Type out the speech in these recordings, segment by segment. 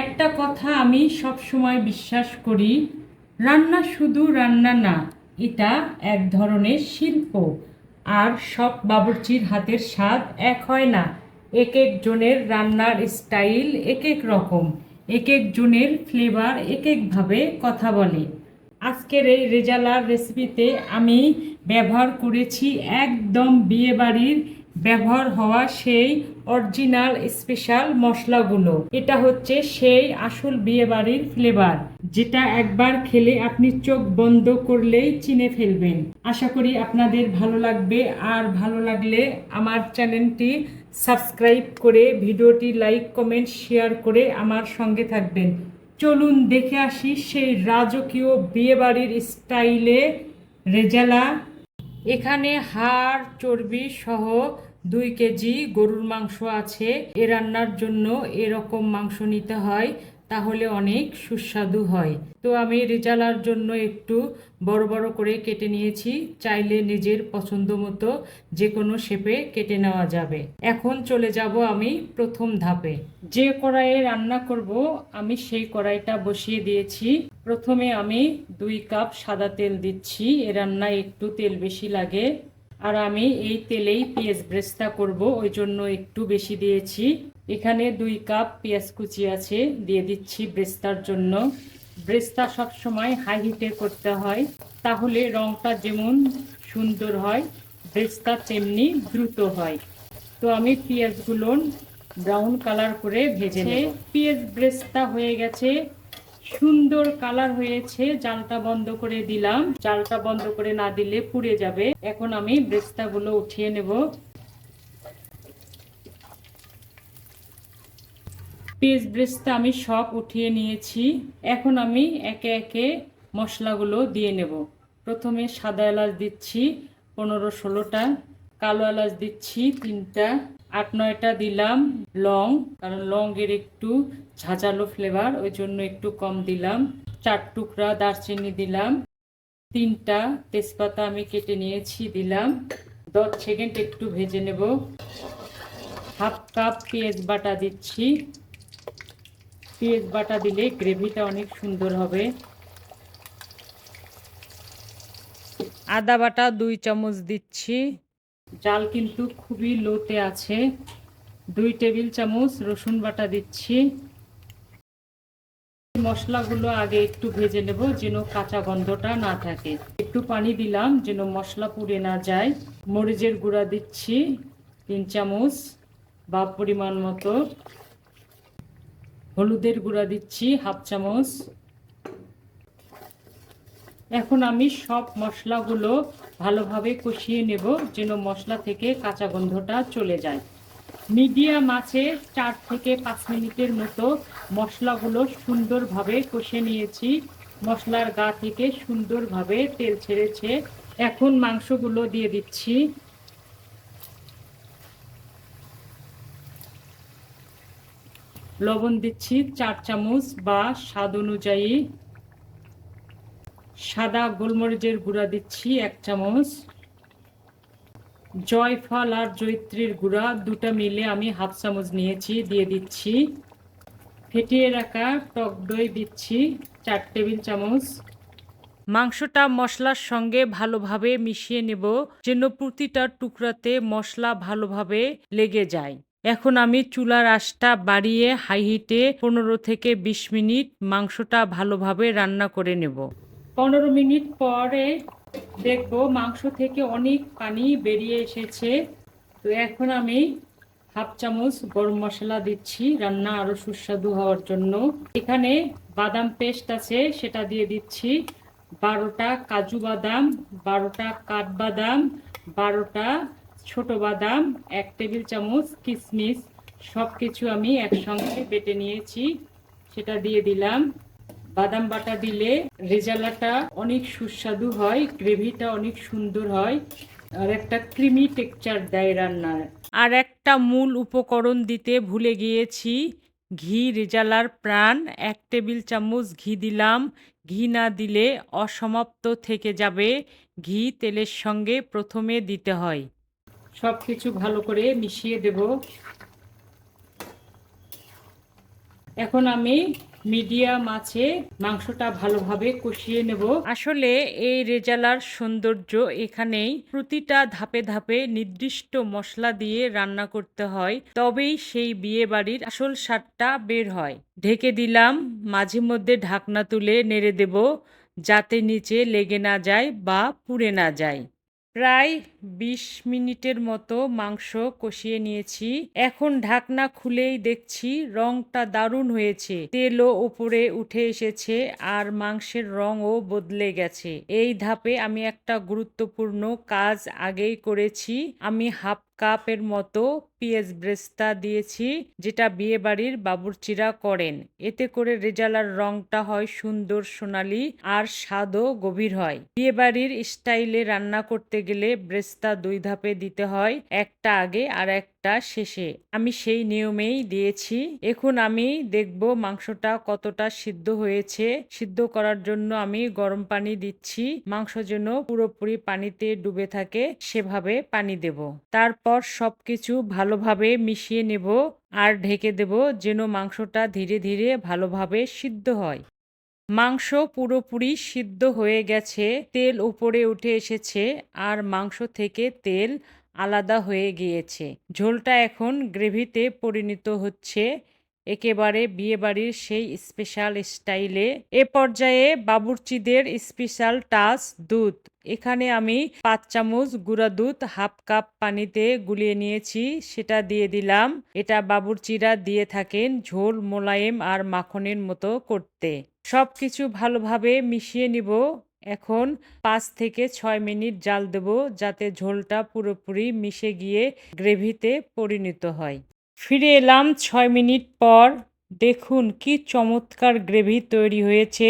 একটা কথা আমি সব সময় বিশ্বাস করি, রান্না শুধু রান্না না, এটা এক ধরনের শিল্প। আর সব বাবুর্চির হাতের স্বাদ এক হয় না। এক এক জনের রান্নার স্টাইল এক এক রকম এক এক জনের ফ্লেভার এক একভাবে কথা বলে। আজকের এই রেজালার রেসিপিতে আমি ব্যবহার করেছি একদম বিয়েবাড়ির ব্যবহার হওয়া সেই অরিজিনাল স্পেশাল মশলাগুলো। এটা হচ্ছে সেই আসল বিয়েবাড়ির ফ্লেভার যেটা একবার খেলে আপনি চোখ বন্ধ করলেই চিনে ফেলবেন। আশা করি আপনাদের ভালো লাগবে, আর ভালো লাগলে আমার চ্যানেলটি সাবস্ক্রাইব করে ভিডিওটি লাইক, কমেন্ট, শেয়ার করে আমার সঙ্গে থাকবেন। চলুন দেখে আসি সেই রাজকীয় বিয়েবাড়ির স্টাইলে রেজালা। এখানে হাড়, চর্বি সহ দুই কেজি গরুর মাংস আছে। এ রান্নার জন্য এরকম মাংস নিতে হয়, তাহলে অনেক সুস্বাদু হয়। তো আমি রেজালার জন্য একটু বড় বড় করে কেটে নিয়েছি, চাইলে নিজের পছন্দ মতো যে কোনো শেপে কেটে নেওয়া যাবে। এখন চলে যাব আমি প্রথম ধাপে। যে কড়াইয়ে রান্না করব, আমি সেই কড়াইটা বসিয়ে দিয়েছি। প্রথমে আমি দুই কাপ সাদা তেল দিচ্ছি, এ রান্নায় একটু তেল বেশি লাগে। আর আমি এই তেলেই পেঁয়াজ ব্রেস্তা করব, ওই জন্য একটু বেশি দিয়েছি। এখানে দুই কাপ পেঁয়াজ কুচি আছে, দিয়ে দিচ্ছি ব্রেস্তার জন্য। ব্রেস্তা সবসময় হাই হিটে করতে হয়, তাহলে রংটা যেমন সুন্দর হয়, ব্রেস্তা তেমনি দ্রুত হয়। তো আমি পেঁয়াজগুলো ব্রাউন কালার করে ভেজে নেব। পেঁয়াজ ব্রেস্তা হয়ে গেছে সুন্দর কালার হয়েছে, জালটা বন্ধ করে দিলাম। জালটা বন্ধ করে না দিলে পুড়ে যাবে। এখন আমি ব্রেস্তাগুলো উঠিয়ে নেব। পেঁয়াজ ব্রেস্তা আমি সব উঠিয়ে নিয়েছি। এখন আমি একে একে মশলাগুলো দিয়ে নেব। প্রথমে সাদা এলাচ দিচ্ছি, পনেরো ষোলোটা। কালো এলাচ দিচ্ছি, তিনটা। আট নয়টা দিলাম লং, কারণ লংয়ের একটু ঝাঁঝালো ফ্লেভার ওই জন্য একটু কম দিলাম। চার টুকরা দারচিনি দিলাম। তিনটা তেজপাতা আমি কেটে নিয়েছি, দিলাম। দশ সেকেন্ড একটু ভেজে নেব। হাফ কাপ পেঁয়াজ বাটা দিচ্ছি। পেঁয়াজ বাটা দিলে গ্রেভিটা অনেক সুন্দর হবে। আদা বাটা দুই চামচ দিচ্ছি। জাল কিন্তু খুবই লোতে আছে। দুই টেবিল চামচ রসুন বাটা দিচ্ছি। মশলাগুলো আগে একটু ভেজে নেব যেন কাঁচা গন্ধটা না থাকে। একটু পানি দিলাম যেন মশলা পুড়ে না যায়। মরিচের গুঁড়া দিচ্ছি তিন চামচ বা পরিমাণ মতো। হলুদের গুঁড়া দিচ্ছি হাফ চামচ। এখন আমি সব মশলাগুলো ভালোভাবে কষিয়ে নেব যেন মশলা থেকে কাঁচা গন্ধটা চলে যায়। মিডিয়াম আছে চার থেকে পাঁচ মিনিটের মতো মশলাগুলো সুন্দরভাবে কষে নিয়েছি। মশলার গা থেকে সুন্দরভাবে তেল ছেড়েছে। এখন মাংসগুলো দিয়ে দিচ্ছি। লবণ দিচ্ছি চার চামচ বা স্বাদ অনুযায়ী। সাদা গোলমরিচের গুঁড়া দিচ্ছি এক চামচ। জয়ফল আর জৈত্রীর গুঁড়া দুটা মিলে আমি হাফ চামচ নিয়েছি, দিয়ে দিচ্ছি। ফেটিয়ে রাখা টক দই দিচ্ছি, চার টেবিল চামচ। মাংসটা মশলার সঙ্গে ভালোভাবে মিশিয়ে নেব, যেন প্রতিটা টুকরাতে মশলা ভালোভাবে লেগে যায়। এখন আমি চুলার আশটা বাড়িয়ে হাই হিটে পনেরো থেকে বিশ মিনিট মাংসটা ভালোভাবে রান্না করে নেব। পনেরো মিনিট পরে দেখব মাংস থেকে অনেক পানি বেরিয়ে এসেছে। তো এখন আমি হাফ চামচ গরম মশলা দিচ্ছি, রান্না আরও সুস্বাদু হওয়ার জন্য। এখানে বাদাম পেস্ট আছে, সেটা দিয়ে দিচ্ছি। বারোটা কাজু বাদাম, বারোটা কাঠবাদাম বারোটা ছোট বাদাম, এক টেবিল চামচ কিশমিশ সব কিছু আমি একসঙ্গে বেটে নিয়েছি, সেটা দিয়ে দিলাম। বাদাম বাটা দিলে রেজালাটা অনেক সুস্বাদু হয় গ্রেভিটা অনেক সুন্দর হয় আর একটা ক্রিমি টেক্সচার দেয় রান্নার আর একটা মূল উপকরণ দিতে ভুলে গিয়েছি ঘি রেজালার প্রাণ। এক টেবিল চামচ ঘি দিলাম ঘি না দিলে অসমাপ্ত থেকে যাবে ঘি তেলের সঙ্গে প্রথমে দিতে হয়। সব কিছু ভালো করে মিশিয়ে দেব। এখন আমি মিডিয়াম আছে, মাংসটা ভালোভাবে কষিয়ে নেব। আসলে এই রেজালার সৌন্দর্য এখানেই প্রতিটা ধাপে ধাপে নির্দিষ্ট মশলা দিয়ে রান্না করতে হয়, তবেই সেই বিয়ে বাড়ির আসল স্বাদটা বের হয়। ঢেকে দিলাম, মাঝে মধ্যে ঢাকনা তুলে নেড়ে দেব, যাতে নিচে লেগে না যায় বা পুড়ে না যায়। প্রায় বিশ মিনিটের মতো মাংস কষিয়ে নিয়েছি। এখন ঢাকনা খুলেই দেখছি রংটা দারুণ হয়েছে। তেলও উপরে উঠে এসেছে আর মাংসের রঙও বদলে গেছে। এই ধাপে আমি একটা গুরুত্বপূর্ণ কাজ আগেই করেছি। আমি হাফ কাপের মতো পিএস ব্রেস্তা দিয়েছি, যেটা বিয়ে বাড়ির বাবুর্চিরা করেন। এতে করে রেজালার রংটা হয় সুন্দর, সোনালি আর স্বাদও গভীর হয়। বিয়ে বাড়ির স্টাইলে রান্না করতে গেলে ব্রেস্তা দুই ধাপে দিতে হয়, একটা আগে আর একটা শেষে। আমি সেই নিয়মেই দিয়েছি। এখন আমি দেখব মাংসটা কতটা সিদ্ধ হয়েছে। সিদ্ধ করার জন্য আমি গরম পানি দিচ্ছি। মাংস যেন পুরোপুরি পানিতে ডুবে থাকে, সেভাবে পানি দেব। তারপর সবকিছু ভালোভাবে মিশিয়ে নেব আর ঢেকে দেব যেন মাংসটা ধীরে ধীরে ভালোভাবে সিদ্ধ হয়। মাংস পুরোপুরি সিদ্ধ হয়ে গেছে। তেল উপরে উঠে এসেছে আর মাংস থেকে তেল আলাদা হয়ে গিয়েছে। ঝোলটা এখন গ্রেভিতে পরিণত হচ্ছে। একেবারে বিয়েবাড়ির সেই স্পেশাল স্টাইলে। এ পর্যায়ে বাবুর্চিদের স্পেশাল টাচ দুধ। এখানে আমি পাঁচ চামচ গুঁড়া দুধ, হাফ কাপ পানিতে গুলিয়ে নিয়েছি, সেটা দিয়ে দিলাম। এটা বাবুর্চিরা দিয়ে থাকেন ঝোল, মোলায়েম আর মাখনের মতো করতে। সব কিছু ভালোভাবে মিশিয়ে নিব। এখন পাঁচ থেকে ছয় মিনিট জাল দেব যাতে ঝোলটা পুরোপুরি মিশে গিয়ে গ্রেভিতে পরিণত হয়। ফিরে এলাম ছয় মিনিট পর। দেখুন কি চমৎকার গ্রেভি তৈরি হয়েছে।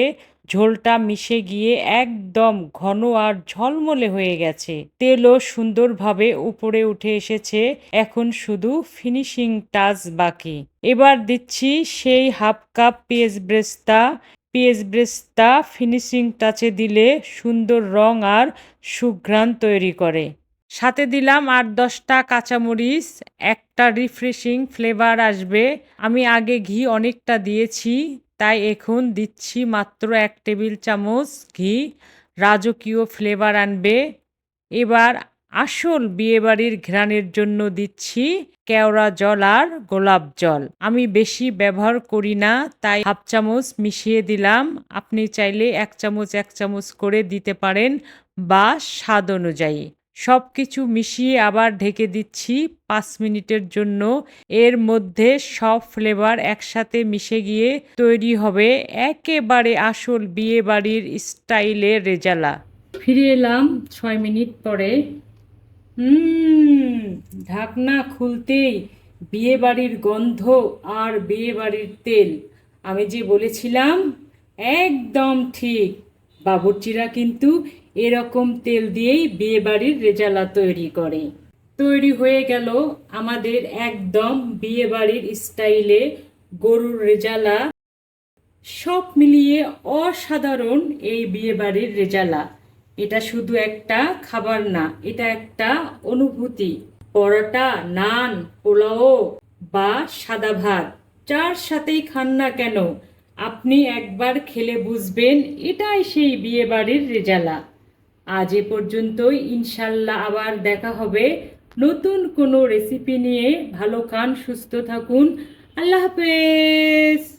ঝোলটা মিশে গিয়ে একদম ঘন আর ঝলমলে হয়ে গেছে। তেলও সুন্দরভাবে উপরে উঠে এসেছে। এখন শুধু ফিনিশিং টাচ বাকি। এবার দিচ্ছি সেই হাফ কাপ পেঁয়াজ ব্রেস্তা। পেঁয়াজ ব্রেস্তা ফিনিশিং টাচে দিলে সুন্দর রং আর সুঘ্রাণ তৈরি করে। সাথে দিলাম আট দশটা কাঁচামরিচ, একটা রিফ্রেশিং ফ্লেভার আসবে। আমি আগে ঘি অনেকটা দিয়েছি, তাই এখন দিচ্ছি মাত্র এক টেবিল চামচ ঘি। রাজকীয় ফ্লেভার আনবে। এবার আসল বিয়েবাড়ির ঘ্রাণের জন্য দিচ্ছি কেওড়া জল আর গোলাপ জল। আমি বেশি ব্যবহার করি না, তাই হাফ চামচ মিশিয়ে দিলাম। আপনি চাইলে এক চামচ এক চামচ করে দিতে পারেন বা স্বাদ অনুযায়ী। সব কিছু মিশিয়ে আবার ঢেকে দিচ্ছি পাঁচ মিনিটের জন্য। এর মধ্যে সব ফ্লেভার একসাথে মিশে গিয়ে তৈরি হবে একেবারে আসল বিয়ে বাড়ির স্টাইলের রেজালা। ফিরে এলাম ছয় মিনিট পরে। হুম, ঢাকনা খুলতেই বিয়ে বাড়ির গন্ধ আর বিয়ে বাড়ির তেল। আমি যে বলেছিলাম, একদম ঠিক। বাবুর্চিরা কিন্তু এরকম তেল দিয়েই বিয়ে বাড়ির রেজালা তৈরি করে। তৈরি হয়ে গেল আমাদের একদম বিয়ে বাড়ির স্টাইলে গরুর রেজালা। সব মিলিয়ে অসাধারণ এই বিয়ে বাড়ির রেজালা। এটা শুধু একটা খাবার না, এটা একটা অনুভূতি। পরোটা, নান, পোলাও বা সাদা ভাত, যার সাথেই খান না কেন, আপনি একবার খেলে বুঝবেন এটাই সেই বিয়ে বাড়ির রেজালা। আজ এ পর্যন্তই, ইনশাল্লাহ আবার দেখা হবে নতুন কোনো রেসিপি নিয়ে। ভালো খান, সুস্থ থাকুন। আল্লাহ হাফেজ!